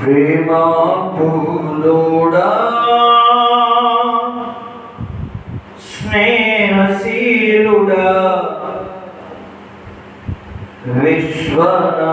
ప్రేమా పూలోడా స్నేహశీలుడా విశ్వనాథుడా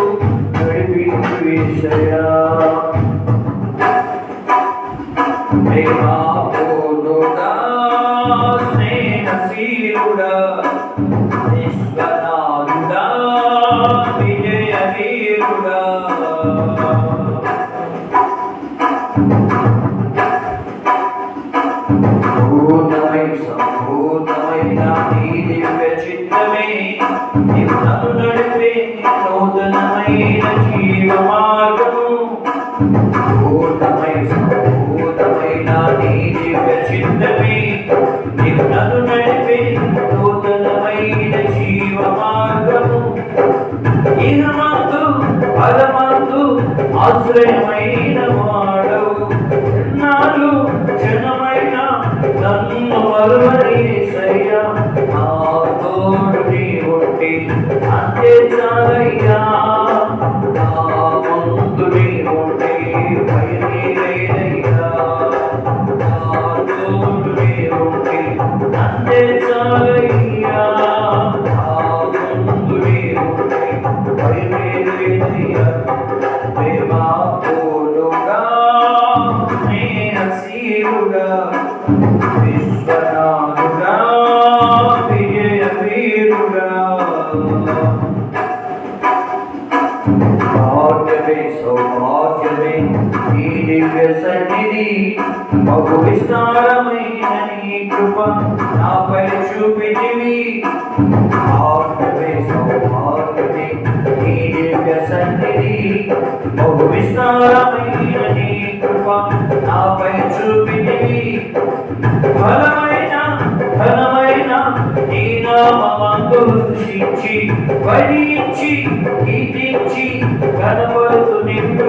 ఉరి నడిపించు యేసయ్యా. ప్రేమా స్నేహశీలుడా, విశ్వనాథుడా, విజయ వీరుడా. నీ దివ్య చిత్తమే నన్ను నడిపే జీవ మార్గము ఇహమందు పరమందు ఆశ్రయమైన వాడవు నాలు జనమైన నన్ను మరువరీసయ్యా నా తోడు నీ ఉంటే అంతే చాలయ్యా. నా ముందు నీ ఉంటే పైనే లేదయ్యా. నా తోడు నీ ఉంటే అంతే చాలయ్యా. ప్రేమా పూలుగా స్నేహశీలుగా విశ్వనాథుడా విజయ వీరుడా. భాగ్యమే సౌభాగ్యమే ఈ దివ్య సన్నిధి బహు విస్తారమైన నీ కృప నాపై చూపితివి. బహు విస్తారమైన నీ కృప నాపై చూపితివి ఫలమైన ఘనమైన నీ నామందు దూషించి వరించి కీర్తించి కనబడుతూ నిన్ను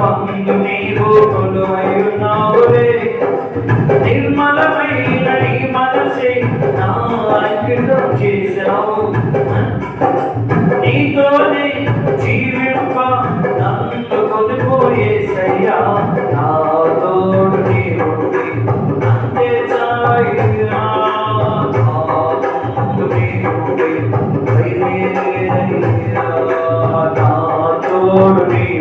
నీవు కొలువైయున్నావులే నిర్మలమైన నీ మనసే నా అంకితం చేశావు. నీతోనే జీవింప నా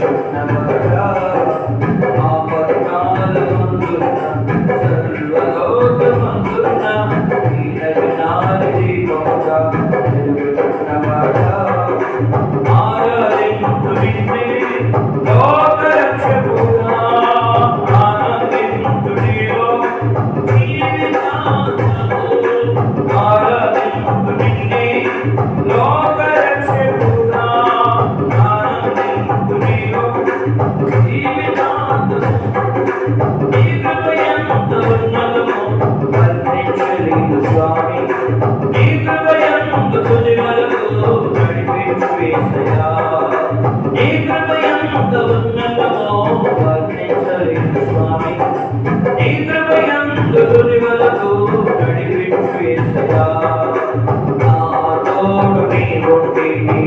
number. ఉండి, నీ